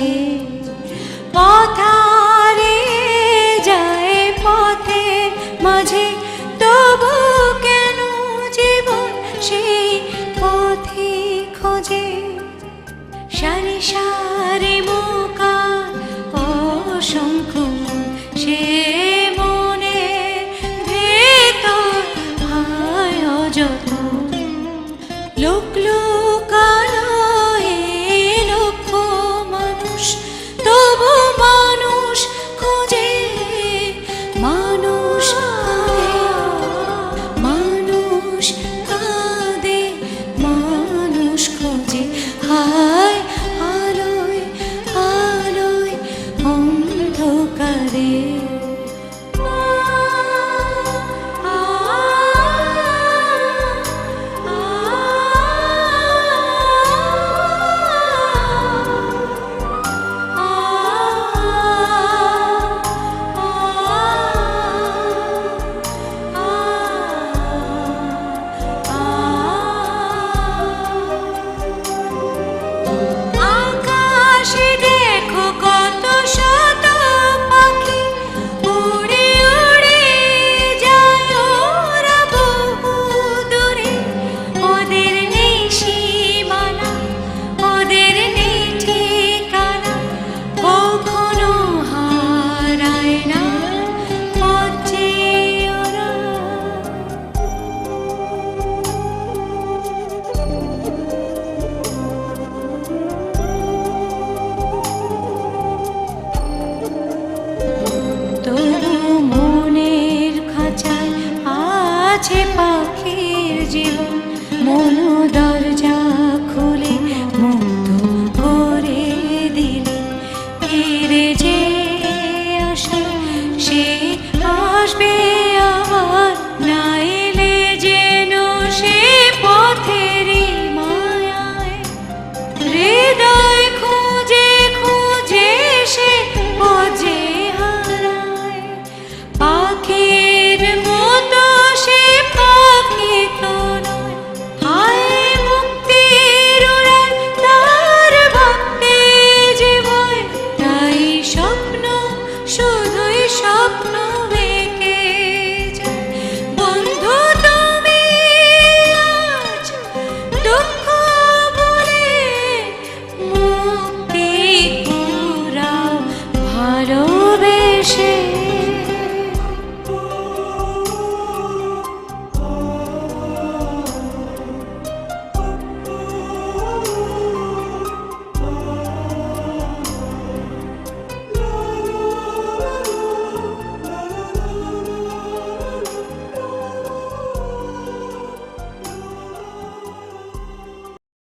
আছে পথারে যায় পথে মাঝে তবু কেন জীবন সেই পথে খোঁজে? সারি সারি deixei